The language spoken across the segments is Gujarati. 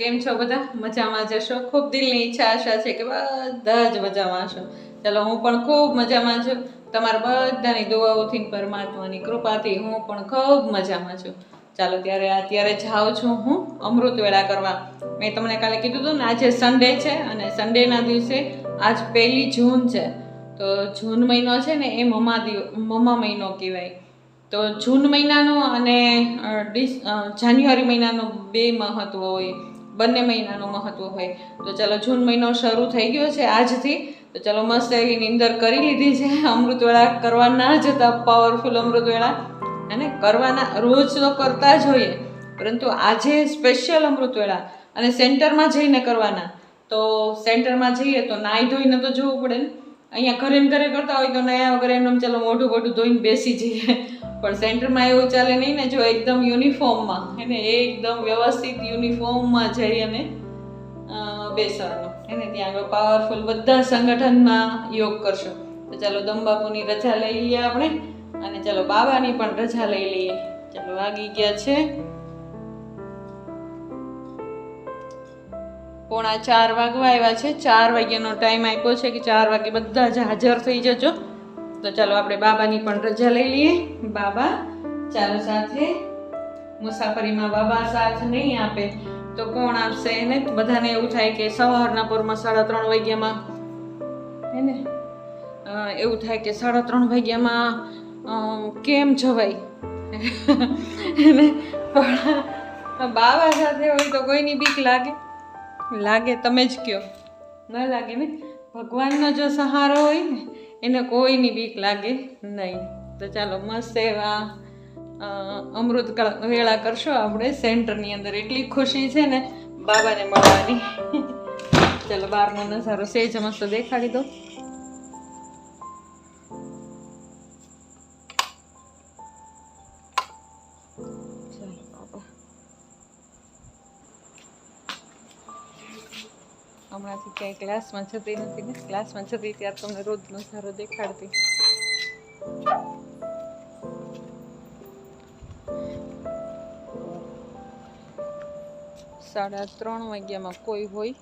કેમ છો બધા? મજામાં જશો ખૂબ દિલની ઈચ્છા, આશા છે કે બધા જ મજામાં હશો. ચાલો, હું પણ ખૂબ મજામાં છું. તમારા બધાની દુઆઓથી પરમાત્માની કૃપાથી હું પણ ખૂબ મજામાં છું. ચાલો, ત્યારે અત્યારે જાઉં છું હું અમૃત વેળા કરવા. મેં તમને કાલે કીધું હતું ને, આજે સન્ડે છે અને સન્ડેના દિવસે આજ પહેલી જૂન છે. તો જૂન મહિનો છે ને, એ મમા મમા મહિનો કહેવાય. તો જૂન મહિનાનો અને ડિસ જાન્યુઆરી મહિનાનો બે મહત્વ હોય. બંને મહિનાનું મહત્વ હોય. તો ચાલો જૂન મહિનો શરૂ થઈ ગયો છે આજથી. તો ચાલો મસ્ત એવી નિંદર કરી લીધી છે. અમૃતવેળા કરવા ના જતા પાવરફુલ અમૃતવેળા. અને કરવાના રોજ તો કરતા જ હોઈએ. પરંતુ આજે સ્પેશિયલ અમૃતવેળા. અને સેન્ટરમાં જઈને કરવાના. તો સેન્ટરમાં જઈએ તો નાહી ધોઈને તો જોવું પડે ને. અહીંયા ઘરે ઘરે કરતા હોય તો નયા વગર એમ ચાલો મોઢું મોઢું ધોઈને બેસી જઈએ. પણ સેન્ટરમાં એવું ચાલે નહીં ને જો એકદમ યુનિફોર્મમાં, એને એકદમ વ્યવસ્થિત યુનિફોર્મમાં જઈ અને બેસવાનું. એને ત્યાં આગળ પાવરફુલ બધા સંગઠનમાં યોગ કરશો. તો ચાલો દમબાપુની રજા લઈ લઈએ આપણે, અને ચાલો બાબાની પણ રજા લઈ લઈએ. ચાલો વાગી ગયા છે. પોણા ચાર વાગવા આવ્યા છે. ચાર વાગ્યાનો ટાઈમ આપ્યો છે કે ચાર વાગે બધા જ હાજર થઈ જજો. તો ચાલો આપણે બાબાની પણ રજા લઈ લઈએ. બાબા, ચાલો સાથે. મુસાફરીમાં બાબા સાથ નહીં આપે. તો કોણ આપશે એને? બધાને એવું થાય કે સવારના પોરમાં સાડા ત્રણ વાગ્યામાં, હે ને? એવું થાય કે સાડા ત્રણ વાગ્યામાં કેમ જવાય? એને પણ બાબા સાથે હોય તો કોઈની બીક લાગે. લાગે, તમે જ કયો. ન લાગે ને? ભગવાનનો જો સહારો હોય ને, એને કોઈની બીક લાગે નહીં. તો ચાલો, મસ્ત એવા અમૃત વેળા કરશો આપણે સેન્ટરની અંદર. એટલી ખુશી છે ને, બાબાને મળવાની. ચાલો બહારનો નજારો સેજ મસ્ત દેખાડી દો. હમણાંથી ક્યાંય ક્લાસમાં જતી નથી ને. ક્લાસમાં જતી ત્યારે તમને રોજ નજારો દેખાડતી. સાડા ત્રણ વાગ્યામાં કોઈ હોય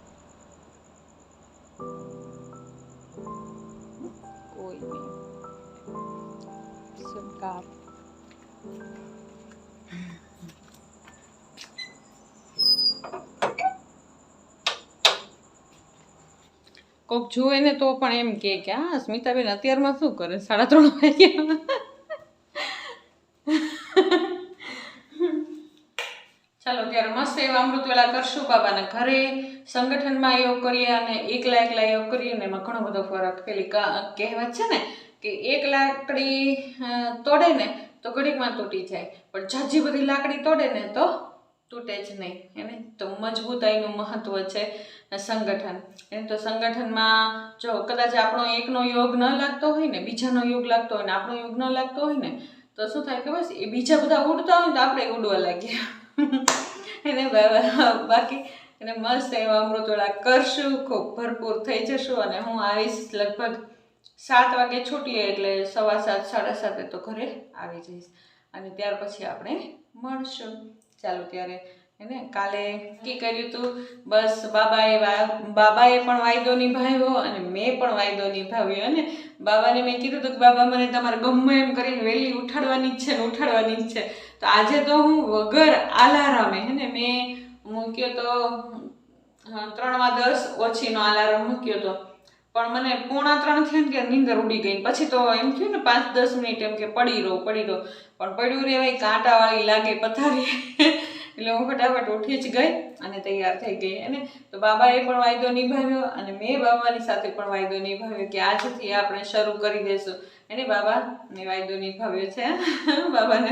કોક જુએ ને તો પણ એમ કહે કે હા સ્મિતાબેન અત્યારમાં શું કરે? સાડા ત્રણ વાગ્યા. ચાલો, ત્યારે મસ્ત એવા અમૃત વેળા કરશું બાબાના ઘરે. સંગઠનમાં યોગ કરીએ અને એકલા એકલા યોગ કરીએ ને એમાં ઘણો બધો ફરક પેલી કહેવત છે ને કે એક લાકડી તોડે ને તો ઘડીકમાં તૂટી જાય. પણ જાજી બધી લાકડી તોડે ને તો તૂટે જ નહીં. એને તો મજબૂતાઈનું મહત્વ છે. સંગઠન. એને તો સંગઠનમાં જો કદાચ આપણો એકનો યોગ ન લાગતો હોય ને, બીજાનો યોગ લાગતો હોય ને, આપણો યોગ ન લાગતો હોય ને, તો શું થાય કે બસ એ બીજા બધા ઉડતા હોય ને તો આપણે ઉડવા લાગીએ. એને બાકી એને મસ્ત એવા અમૃતવેળા કરશું, ખૂબ ભરપૂર થઈ જશું અને હું આવીશ લગભગ સાત વાગે છૂટીએ એટલે સવા સાત, સાડા સાતે તો ઘરે આવી જઈશ. અને ત્યાર પછી આપણે મળશું. ચાલો ત્યારે એને કાલે કી કર્યું હતું બસ બાબાએ બાબાએ પણ વાયદો નિભાવ્યો અને મેં પણ વાયદો નિભાવ્યો અને બાબાને મેં કીધું હતું કે બાબા, મને તમારે ગમે એમ કરીને વહેલી ઉઠાડવાની જ છે ને ઉઠાડવાની જ છે. તો આજે તો હું વગર આલારામે હે ને મેં મૂક્યો તો ત્રણમાં દસ ઓછીનો આલારામ મૂક્યો તો. પણ મને પોણા ત્રણ થયું કે નીંદર ઉડી ગઈ પછી તો એમ થયું ને પાંચ દસ મિનિટ એમ કે પડી રહો પડી રહો. પણ પડ્યું રહેવાય, કાંટાવાળી લાગે પથારી. એટલે હું ફટાફટ ઉઠી જ ગઈ અને તૈયાર થઈ ગઈ. અને તો બાબાએ પણ વાયદો નિભાવ્યો અને મેં બાબાની સાથે પણ વાયદો નિભાવ્યો કે આજથી આપણે શરૂ કરી દઈશું એને બાબા, મેં વાયદો નિભાવ્યો છે. બાબાને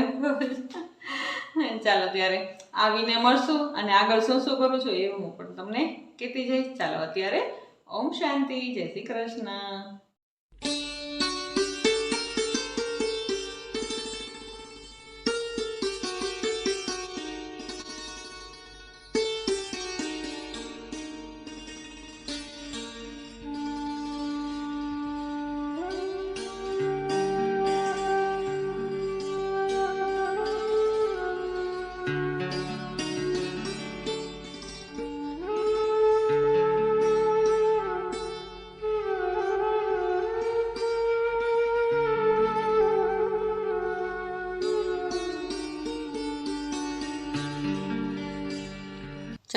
ચાલો ત્યારે આવીને મળશું અને આગળ શું શું કરું છું એ હું પણ તમને કહેતી જઈશ. ચાલો અત્યારે ઓમ શાંતિ, જય શ્રી કૃષ્ણ.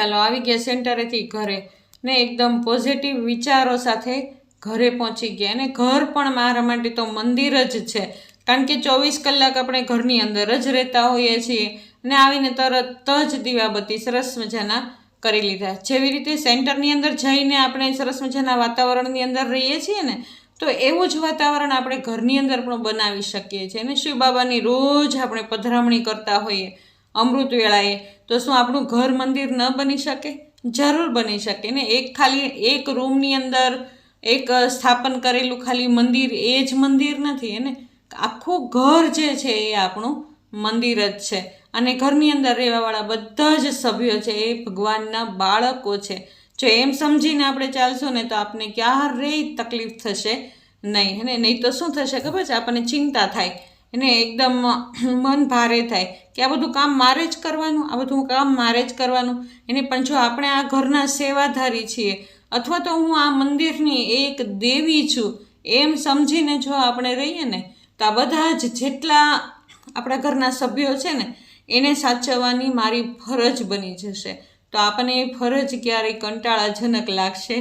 ચાલો આવી ગયા સેન્ટરેથી ઘરે ને એકદમ પોઝિટિવ વિચારો સાથે ઘરે પહોંચી ગયા. અને ઘર પણ મારા માટે તો મંદિર જ છે. કારણ કે ચોવીસ કલાક આપણે ઘરની અંદર જ રહેતા હોઈએ છીએ ને આવીને તરત જ દીવાબત્તી સરસ મજાના કરી લીધા. જેવી રીતે સેન્ટરની અંદર જઈને આપણે સરસ મજાના વાતાવરણની અંદર રહીએ છીએ ને, તો એવું જ વાતાવરણ આપણે ઘરની અંદર પણ બનાવી શકીએ છીએ. અને શિવ બાબાની રોજ આપણે પધરામણી કરતા હોઈએ. અમૃત વેળાએ. તો શું આપણું ઘર મંદિર ન બની શકે? જરૂર બની શકે. ને એક ખાલી એક રૂમની અંદર એક સ્થાપન કરેલું ખાલી મંદિર એ જ મંદિર નથી એને આખું ઘર જે છે એ આપણું મંદિર જ છે. અને ઘરની અંદર રહેવાવાળા બધા જ સભ્યો છે એ ભગવાનના બાળકો છે. જો એમ સમજીને આપણે ચાલશું ને તો આપને ક્યારેય તકલીફ થશે નહીં અને નહીં તો શું થશે ખબર છે? આપણને ચિંતા થાય. એને એકદમ મન ભારે થાય કે આ બધું કામ મારે જ કરવાનું, આ બધું કામ મારે જ કરવાનું. એને પણ જો આપણે આ ઘરના સેવાધારી છીએ, અથવા તો હું આ મંદિરની એક દેવી છું, એમ સમજીને જો આપણે રહીએ ને, તો આ બધા જ જેટલા આપણા ઘરના સભ્યો છે ને, એને સાચવવાની મારી ફરજ બની જશે. તો આપણને એ ફરજ ક્યારેય કંટાળાજનક લાગશે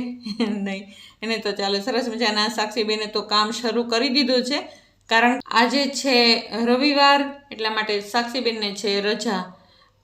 નહીં. એને તો ચાલો સરસ મજાના સાક્ષીબેને તો કામ શરૂ કરી દીધું છે. કારણ આજે છે રવિવાર, એટલા માટે સાક્ષીબેનને છે રજા.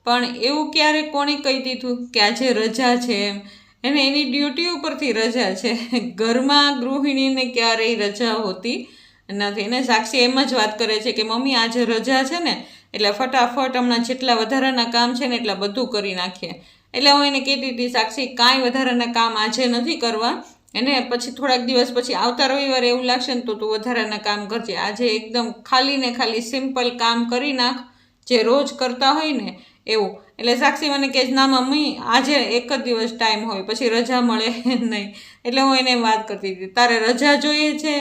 પણ એવું ક્યારે કોણે કહી દીધું કે આજે રજા છે એમ? એને એની ડ્યુટી ઉપરથી રજા છે. ઘરમાં ગૃહિણીને ક્યારેય રજા હોતી નથી. એને સાક્ષી એમ જ વાત કરે છે કે, મમ્મી, આજે રજા છે ને, એટલે ફટાફટ હમણાં જેટલા વધારાના કામ છે ને, એટલા બધું કરી નાખીએ. એટલે હું એને કહેતી હતી, સાક્ષી, કાંઈ વધારાના કામ આજે નથી કરવા. એને પછી થોડાક દિવસ પછી આવતા રવિવારે એવું લાગશે ને તો તું વધારાના કામ કરજે. આજે એકદમ ખાલી ને ખાલી સિમ્પલ કામ કરી નાખ, જે રોજ કરતા હોય ને એવું. એટલે સાક્ષી મને કહે ના મમ્મી, આજે એક જ દિવસ ટાઈમ હોય, પછી રજા મળે નહીં. એટલે હું એને વાત કરતી હતી, તારે રજા જોઈએ છે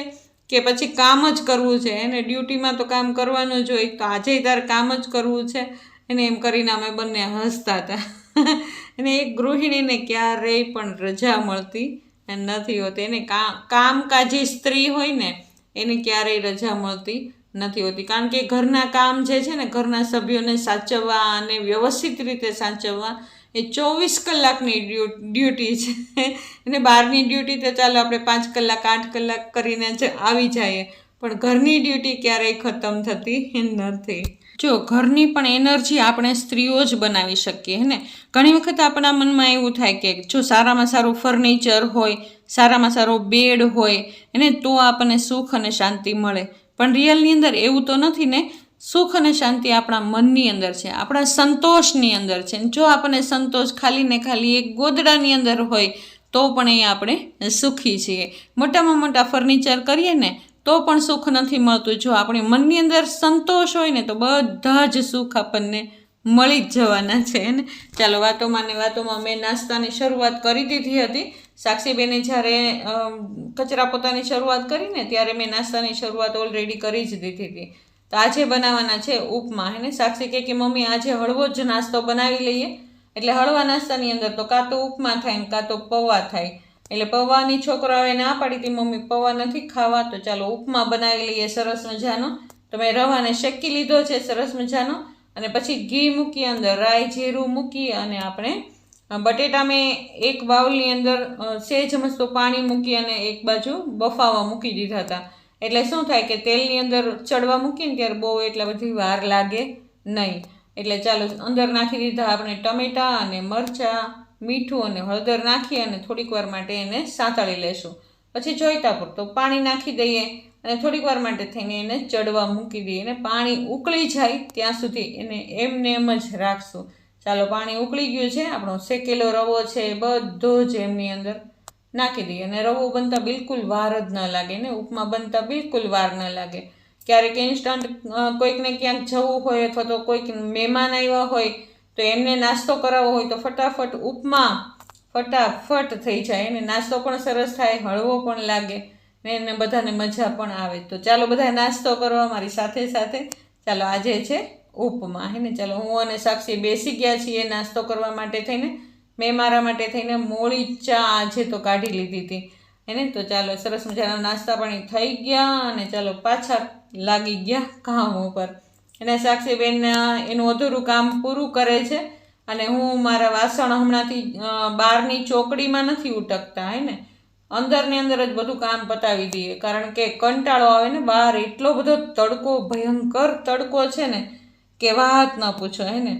કે પછી કામ જ કરવું છે? એને ડ્યુટીમાં તો કામ કરવાનું જ હોય, તો આજે તારે કામ જ કરવું છે? એને એમ કરીને અમે બંને હસતા હતા. અને એક ગૃહિણીને ક્યારેય પણ રજા મળતી નથી હોતી. એને કામકાજી સ્ત્રી હોય ને, એને ક્યારેય રજા મળતી નથી હોતી. કારણ કે ઘરના કામ જે છે ને, ઘરના સભ્યોને સાચવવા અને વ્યવસ્થિત રીતે સાચવવા એ ચોવીસ કલાકની ડ્યુટી છે. અને બહારની ડ્યુટી તો ચાલો આપણે પાંચ કલાક, આઠ કલાક કરીને જ આવી જઈએ. પણ ઘરની ડ્યુટી ક્યારેય ખતમ થતી નથી. જો ઘરની પણ એનર્જી આપણે સ્ત્રીઓ જ બનાવી શકીએ ને? ઘણી વખત આપણા મનમાં એવું થાય કે જો સારામાં સારું ફર્નિચર હોય, સારામાં સારો બેડ હોય, એને તો આપણને સુખ અને શાંતિ મળે. પણ રિયલની અંદર એવું તો નથી ને, સુખ અને શાંતિ આપણા મનની અંદર છે, આપણા સંતોષની અંદર છે. જો આપણને સંતોષ ખાલી ને ખાલી એક ગોદડાની અંદર હોય, તો પણ એ આપણે સુખી છીએ. મોટામાં મોટા ફર્નિચર કરીએ ને તો પણ સુખ નથી મળતું. જો આપણે મનની અંદર સંતોષ હોય ને, તો બધા જ સુખ આપણને મળી જ જવાના છે ને? ચાલો, વાતોમાં ને વાતોમાં મેં નાસ્તાની શરૂઆત કરી દીધી હતી. સાક્ષીબેને જ્યારે કચરા પોતાની શરૂઆત કરીને ત્યારે મેં નાસ્તાની શરૂઆત ઓલરેડી કરી જ દીધી હતી. તો આજે બનાવવાના છે ઉપમા એને સાક્ષી કહે કે, મમ્મી, આજે હળવો જ નાસ્તો બનાવી લઈએ. એટલે હળવા નાસ્તાની અંદર તો કાં તો ઉપમા થાય ને, કાં તો પૌવા થાય. એટલે પૌવાની છોકરાઓએ ના પાડી હતી મમ્મી, પૌવા નથી ખાવા, તો ચાલો ઉપમા બનાવી લઈએ સરસ મજાનો. તો મેં રવાને શેકી લીધો છે સરસ મજાનો. અને પછી ઘી મૂકી, અંદર રાઈ જીરું મૂકી અને આપણે બટેટા મેં એક બાઉલની અંદર સેજ મસ્ત પાણી મૂકી અને એક બાજુ બફાવા મૂકી દીધા હતા. એટલે શું થાય કે તેલની અંદર ચડવા મૂકીને ત્યારે બહુ એટલા બધી વાર લાગે નહીં. એટલે ચાલો અંદર નાખી દીધા આપણે ટમેટાં અને મરચાં, મીઠું અને હળદર નાખી અને થોડીક વાર માટે એને સાંતળી લેશું. પછી જોઈતા પૂરતું પાણી નાખી દઈએ અને થોડીક વાર માટે થઈને એને ચડવા મૂકી દઈએ. અને પાણી ઉકળી જાય ત્યાં સુધી એને એમને એમ જ રાખશું. ચાલો પાણી ઉકળી ગયું છે. આપણો શેકેલો રવો છે એ બધો જ એમની અંદર નાખી દઈએ. અને રવો બનતા બિલકુલ વાર જ ન લાગે ને ઉપમા બનતા બિલકુલ વાર ન લાગે. ક્યારેક ઇન્સ્ટન્ટ કોઈકને ક્યાંક જવું હોય અથવા તો કોઈક મહેમાન આવ્યા હોય, તો એમને નાસ્તો કરાવવો હોય તો ફટાફટ ઉપમા ફટાફટ થઈ જાય. એને નાસ્તો પણ સરસ થાય, હળવો પણ લાગે ને એને બધાને મજા પણ આવે. તો ચાલો બધા નાસ્તો કરવા મારી સાથે સાથે. ચાલો આજે છે ઉપમા, હે ને? ચાલો હું અને સાક્ષી બેસી ગયા છીએ નાસ્તો કરવા માટે થઈને. મેં મારા માટે થઈને મોળી ચા આજે તો કાઢી લીધી હતી. એને તો ચાલો સરસ મજાના નાસ્તા પાણી થઈ ગયા અને ચાલો પાછા લાગી ગયા કામ ઉપર. અને સાક્ષીબેન એનું અધૂરું કામ પૂરું કરે છે અને હું મારા વાસણ હમણાંથી બહારની ચોકડીમાં નથી ઉટકતા, હે ને? અંદરની અંદર જ બધું કામ પતાવી દઈએ. કારણ કે કંટાળો આવે ને બહાર, એટલો બધો તડકો, ભયંકર તડકો છે ને કે વાત ન પૂછો, હે ને?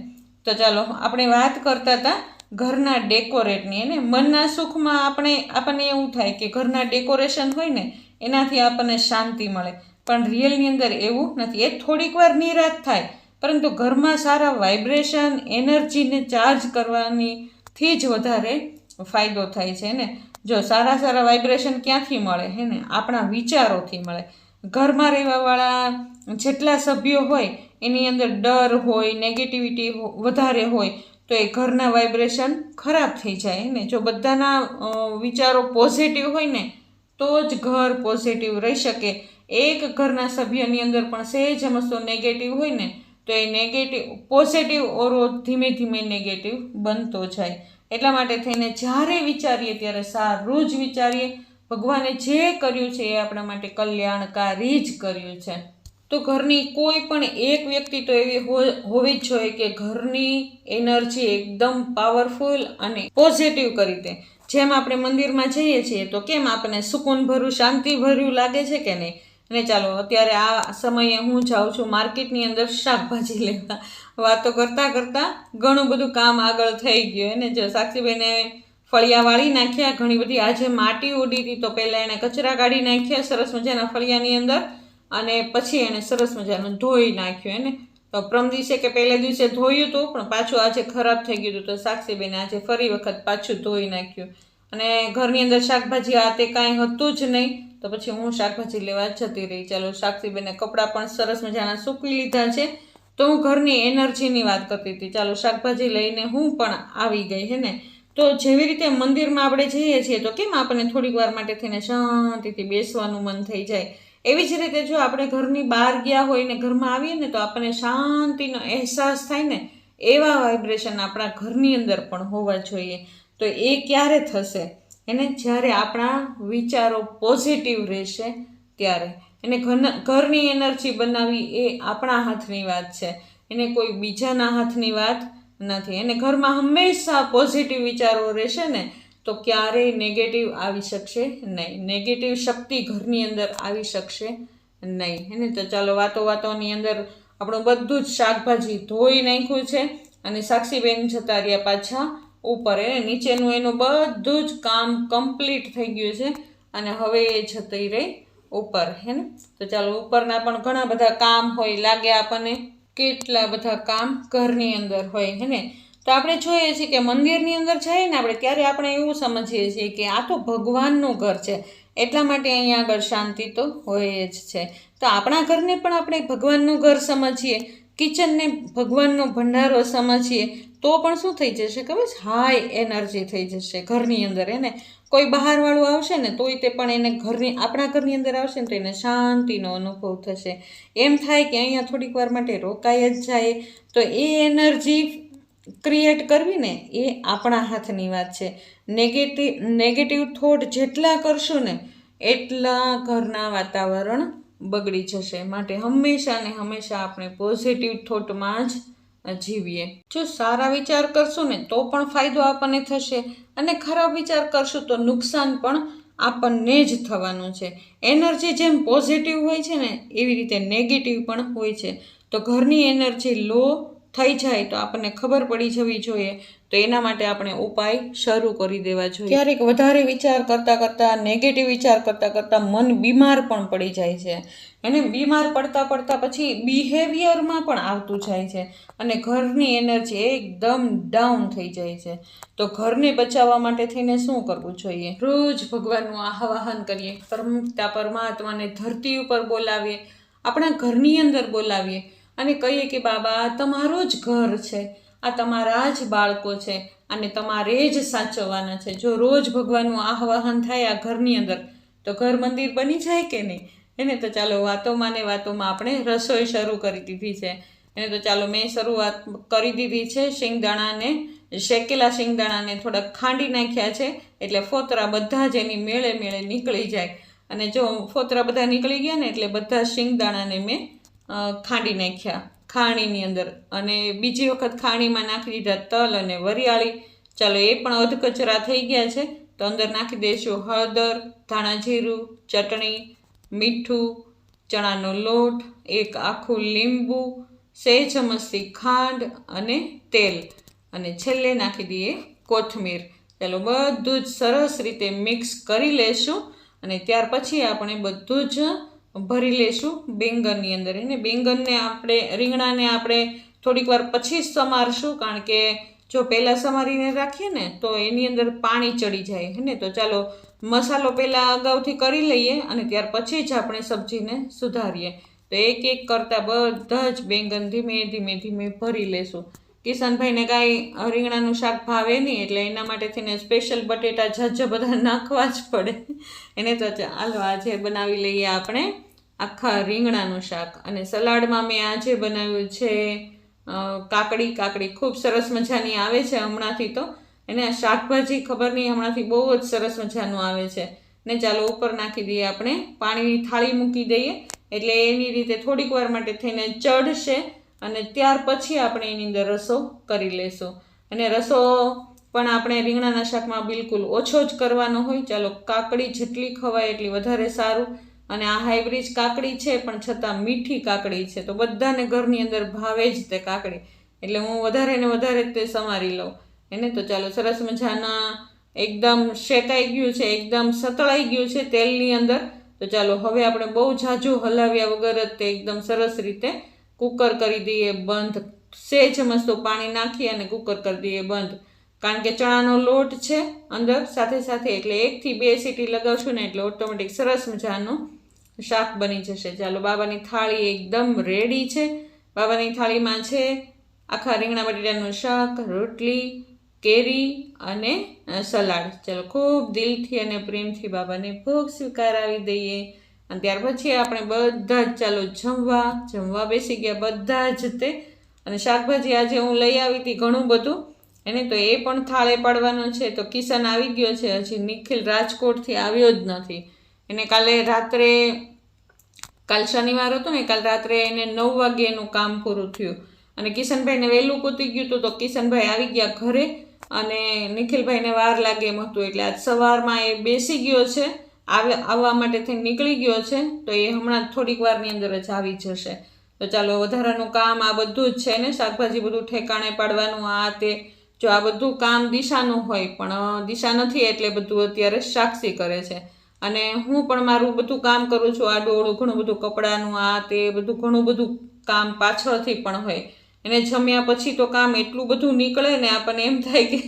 તો ચાલો, આપણે વાત કરતા હતા ઘરના ડેકોરેટની એને મનના સુખમાં આપણે, આપણને એવું થાય કે ઘરના ડેકોરેશન હોય ને, એનાથી આપણને શાંતિ મળે. પણ રિયલની અંદર એવું નથી. એ થોડીક વાર નિરાશ થાય, પરંતુ ઘરમાં સારા વાઇબ્રેશન, એનર્જીને ચાર્જ કરવાની થી જ વધારે ફાયદો થાય છે ને જો સારા સારા વાઇબ્રેશન ક્યાંથી મળે હે ને આપણા વિચારોથી મળે. ઘરમાં રહેવાવાળા જેટલા સભ્યો હોય, એની અંદર ડર હોય નેગેટિવિટી વધારે હોય તો એ ઘરના વાઇબ્રેશન ખરાબ થઈ જાય ને જો બધાના વિચારો પોઝિટિવ હોય ને, તો જ ઘર પોઝિટિવ રહી શકે. એક ઘરના સભ્યની અંદર પણ સહેજ મસ્તો નેગેટિવ હોય ને, તો એ નેગેટિવ પોઝિટિવ ઓરો ધીમે ધીમે નેગેટિવ બનતો જાય. એટલા માટે થઈને જ્યારે વિચારીએ ત્યારે સારું જ વિચારીએ. ભગવાને જે કર્યું છે એ આપણા માટે કલ્યાણકારી જ કર્યું છે. તો ઘરની કોઈ પણ એક વ્યક્તિ તો એવી હોવી જ જોઈએ કે ઘરની એનર્જી એકદમ પાવરફુલ અને પોઝિટિવ કરી દે. જેમ આપણે મંદિરમાં જઈએ છીએ, તો કેમ આપણને સુકૂન ભર્યું શાંતિ ભર્યું લાગે છે કે નહીં? અને ચાલો, અત્યારે આ સમયે હું જાઉં છું માર્કેટની અંદર શાકભાજી લેવા. વાતો કરતાં કરતાં ઘણું બધું કામ આગળ થઈ ગયું. અને જો સાક્ષીબેને ફળિયા વાળી નાખ્યા, ઘણી બધી. આજે માટી ઉડી હતી, તો પહેલાં એણે કચરા કાઢી નાખ્યા, સરસ મજાના ફળિયાની અંદર. અને પછી એણે સરસ મજાનું ધોઈ નાખ્યું એને. તો પ્રમ દિવસે કે પહેલે દિવસે ધોયું હતું પણ પાછું આજે ખરાબ થઈ ગયું હતું તો સાક્ષીબેને આજે ફરી વખત પાછું ધોઈ નાખ્યું. અને ઘરની અંદર શાકભાજી આ તે કાંઈ હતું જ નહીં. તો પછી હું શાકભાજી લેવા જતી રહી. ચાલો, સાક્ષીબેને કપડાં પણ સરસ મજાના સૂકવી લીધા છે. તો હું ઘરની એનર્જીની વાત કરતી હતી. ચાલો, શાકભાજી લઈને હું પણ આવી ગઈ, હે ને? તો જેવી રીતે મંદિરમાં આપણે જઈએ છીએ, તો કેમ આપણને થોડીક વાર માટે થઈને શાંતિથી બેસવાનું મન થઈ જાય? એવી જ રીતે જો આપણે ઘરની બહાર ગયા હોય ને ઘરમાં આવીએ ને તો આપણને શાંતિનો અહેસાસ થાય ને, એવા વાઇબ્રેશન આપણા ઘરની અંદર પણ હોવા જોઈએ. તો એ ક્યારે થશે? એને જ્યારે આપણા વિચારો પોઝિટિવ રહેશે ત્યારે. એને ઘરના એનર્જી બનાવવી એ આપણા હાથની વાત છે. એને કોઈ બીજાના હાથની વાત નથી. એને ઘરમાં હંમેશા પોઝિટિવ વિચારો રહેશે ને તો ક્યારેય નેગેટિવ આવી શકશે નહીં. નેગેટિવ શક્તિ ઘરની અંદર આવી શકશે નહીં. એને તો ચાલો વાતો વાતોની અંદર આપણું બધું જ શાકભાજી ધોઈ નાખ્યું છે અને સાક્ષીબેન જતા રહ્યા પાછા ઉપર. એને નીચેનું એનું બધું જ કામ કમ્પ્લીટ થઈ ગયું છે અને હવે એ જતી રહી ઉપર. હે ને? તો ચાલો ઉપરના પણ ઘણા બધા કામ હોય. લાગે આપણને કેટલા બધા કામ ઘરની અંદર હોય. હે ને? તો આપણે જોઈએ છીએ કે મંદિરની અંદર જઈએ ને આપણે ત્યારે આપણે એવું સમજીએ છીએ કે આ તો ભગવાનનું ઘર છે. એટલા માટે અહીંયા આગળ શાંતિ તો હોય જ છે. તો આપણા ઘરને પણ આપણે ભગવાનનું ઘર સમજીએ, કિચનને ભગવાનનો ભંડારો સમજીએ, તો પણ શું થઈ જશે ખબર? છે હાઈ એનર્જી થઈ જશે ઘરની અંદર, એને. કોઈ બહારવાળું આવશે ને તોય તે પણ એને ઘરની, આપણા ઘરની અંદર આવશે ને તો એને શાંતિનો અનુભવ થશે. એમ થાય કે અહીંયા થોડીક વાર માટે રોકાઈ જ જાય. તો એ એનર્જી ક્રિએટ કરવી ને એ આપણા હાથની વાત છે. નેગેટિવ નેગેટિવ થોટ જેટલા કરશું ને એટલા ઘરના વાતાવરણ બગડી જશે. માટે હંમેશા ને હંમેશા આપણે પોઝિટિવ થોટમાં જ જીવીએ. જો સારા વિચાર કરશું ને તો પણ ફાયદો આપણને થશે અને ખરાબ વિચાર કરશું તો નુકસાન પણ આપણને જ થવાનું છે. એનર્જી જેમ પોઝિટિવ હોય છે ને એવી રીતે નેગેટિવ પણ હોય છે. તો ઘરની એનર્જી લો થઈ જાય તો આપણને ખબર પડી જવી જોઈએ તો એના માટે આપણે ઉપાય શરૂ કરી દેવા જોઈએ. ક્યારેક વધારે વિચાર કરતાં કરતાં નેગેટિવ વિચાર કરતાં કરતાં મન બીમાર પણ પડી જાય છે. એને બીમાર પડતાં પડતાં પછી બિહેવિયરમાં પણ આવતું જાય છે અને ઘરની એનર્જી એકદમ ડાઉન થઈ જાય છે. તો ઘરને બચાવવા માટે થઈને શું કરવું જોઈએ? રોજ ભગવાનનું આહવાહન કરીએ પરમતા પરમાત્માને ધરતી ઉપર બોલાવીએ આપણા ઘરની અંદર બોલાવીએ અને કહીએ કે બાબા તમારો જ ઘર છે, આ તમારા જ બાળકો છે અને તમારે જ સાચવવાના છે. જો રોજ ભગવાનનું આહવાહન થાય આ ઘરની અંદર, તો ઘર મંદિર બની જાય કે નહીં? એને તો ચાલો વાતોમાં ને વાતોમાં આપણે રસોઈ શરૂ કરી દીધી છે. એને તો ચાલો મેં શરૂઆત કરી દીધી છે શિંગદાણાને, શેકેલા શિંગદાણાને થોડાક ખાંડી નાખ્યા છે, એટલે ફોતરા બધા જ એની મેળે મેળે નીકળી જાય. અને જો ફોતરા બધા નીકળી ગયા ને એટલે બધા શિંગદાણાને મેં ખાંડી નાખ્યા. ખાણીની અંદર. અને બીજી વખત ખાણીમાં નાખી દીધા તલ અને વરિયાળી. ચાલો, એ પણ અધકચરા થઈ ગયા છે. તો અંદર નાખી દઈશું હળદર, ધાણા જીરું, ચટણી, મીઠું, ચણાનો લોટ, એક આખું લીંબુ, સેજ ચમચથી ખાંડ અને તેલ. અને છેલ્લે નાખી દઈએ કોથમીર. ચાલો, બધું જ સરસ રીતે મિક્સ કરી લેશું. અને ત્યાર પછી આપણે બધું જ ભરી લેશું બેંગનની અંદર. એને બેંગનને આપણે, રીંગણાને આપણે થોડીક વાર પછી જ સમારશું, કારણ કે જો પહેલાં સમારીને રાખીએ ને, તો એની અંદર પાણી ચડી જાય, હે ને? તો ચાલો, મસાલો પહેલાં અગાઉથી કરી લઈએ અને ત્યાર પછી જ આપણે સબ્જીને સુધારીએ. તો એક એક કરતાં બધા જ બેંગન ધીમે ધીમે ધીમે ભરી લેશું. કિશનભાઈને કાંઈ રીંગણાનું શાક ભાવે નહીં, એટલે એના માટે થઈને સ્પેશિયલ બટેટા ઝાઝા બધા નાખવા જ પડે. એને તો ચાલો આજે બનાવી લઈએ આપણે આખા રીંગણાનું શાક. અને સલાડમાં મેં આજે બનાવ્યું છે કાકડી. કાકડી ખૂબ સરસ મજાની આવે છે હમણાંથી તો. એને શાકભાજી ખબર નહીં, હમણાંથી બહુ જ સરસ મજાનું આવે છે. ને ચાલો ઉપર નાખી દઈએ આપણે. પાણીની થાળી મૂકી દઈએ. એટલે એની રીતે થોડીક વાર માટે થઈને ચડશે. અને ત્યાર પછી આપણે એની અંદર રસો કરી લેશું. અને રસો પણ આપણે રીંગણાના શાકમાં બિલકુલ ઓછો જ કરવાનો હોય. ચાલો, કાકડી જેટલી ખવાય એટલી વધારે સારું. અને આ હાઇબ્રિજ કાકડી છે, પણ છતાં મીઠી કાકડી છે. તો બધાને ઘરની અંદર ભાવે જ તે કાકડી. એટલે હું વધારે ને વધારે તે સમારી લઉં. એને તો ચાલો, સરસ મજાના એકદમ શેકાઈ ગયું છે, એકદમ સતળાઈ ગયું છે તેલની અંદર. તો ચાલો, હવે આપણે બહુ ઝાઝું હલાવ્યા વગર જ તે એકદમ સરસ રીતે કુકર કરી દઈએ, બંધ. સેજ મસ્તો પાણી નાખી અને કુકર કરી દઈએ, બંધ. કારણ કે ચણાનો લોટ છે અંદર, સાથે સાથે એટલે એકથી બે સીટી લગાવશું ને એટલે ઓટોમેટિક સરસ મજાનું શાક બની જશે. ચાલો, બાબાની થાળી એકદમ રેડી છે. બાબાની થાળીમાં છે આખા રીંગણા બટેટાનું શાક, રોટલી, કેરી અને સલાડ. ચાલો, ખૂબ દિલથી અને પ્રેમથી બાબાને ભોગ સ્વીકારાવી દઈએ. અને ત્યાર પછી આપણે બધા જ ચાલો જમવા જમવા બેસી ગયા બધા જ તે. અને શાકભાજી આજે હું લઈ આવી હતી ઘણું બધું. એને તો એ પણ થાળે પાડવાનું છે. તો કિશન આવી ગયો છે. હજી નિખિલ રાજકોટથી આવ્યો જ નથી. એને કાલે રાત્રે, કાલ શનિવાર હતો ને, કાલ રાત્રે એને નવ વાગે એનું કામ પૂરું થયું. અને કિશનભાઈને વહેલું કૂતી ગયું હતું તો કિશનભાઈ આવી ગયા ઘરે. અને નિખિલભાઈને વાર લાગે એમ હતું. એટલે આજ સવારમાં એ બેસી ગયો છે. આવે આવવા માટે થઈને નીકળી ગયો છે, તો એ હમણાં થોડીક વારની અંદર જ આવી જશે. તો ચાલો, વધારાનું કામ આ બધું જ છે ને, શાકભાજી બધું ઠેકાણે પાડવાનું, આ તે. જો આ બધું કામ દિશાનું હોય, પણ દિશા નથી એટલે બધું અત્યારે સાક્ષી કરે છે. અને હું પણ મારું બધું કામ કરું છું, આ ડોળું, ઘણું બધું કપડાનું, આ તે બધું, ઘણું બધું કામ પાછળથી પણ હોય. એને જમ્યા પછી તો કામ એટલું બધું નીકળે ને આપણને એમ થાય કે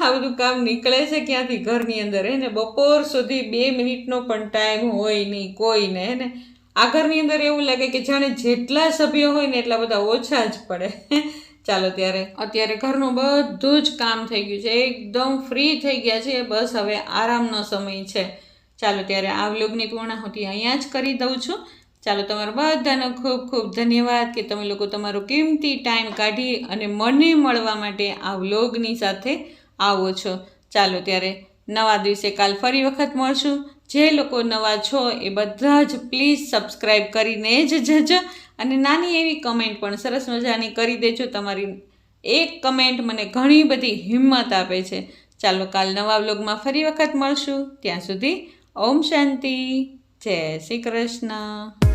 આ બધું કામ નીકળે છે ક્યાંથી ઘરની અંદર, હે ને? બપોર સુધી બે મિનિટનો પણ ટાઈમ હોય નહીં કોઈને એને આ ઘરની અંદર એવું લાગે કે જાણે જેટલા સભ્યો હોય ને એટલા બધા ઓછા જ પડે. ચાલો ત્યારે. અત્યારે ઘરનું બધું જ કામ થઈ ગયું છે. એકદમ ફ્રી થઈ ગયા છે. બસ હવે આરામનો સમય છે. ચાલો ત્યારે આ વ્લોગની પૂર્ણાહુતિ અહીંયા જ કરી દઉં છું. ચાલો તમારા બધાનો ખૂબ ખૂબ ધન્યવાદ કે તમે લોકો તમારો કિંમતી ટાઈમ કાઢી અને મને મળવા માટે આ વ્લોગની સાથે આવો છો. ચાલો ત્યારે નવા દિવસે કાલ ફરી વખત મળશું. જે લોકો નવા છો એ બધા જ પ્લીઝ સબસ્ક્રાઈબ કરીને જ જજો અને નાની એવી કમેન્ટ પણ સરસ મજાની કરી દેજો. તમારી એક કમેન્ટ મને ઘણી બધી હિંમત આપે છે. ચાલો કાલ નવા વ્લોગમાં ફરી વખત મળશું. ત્યાં સુધી ઓમ શાંતિ. જય શ્રી કૃષ્ણ.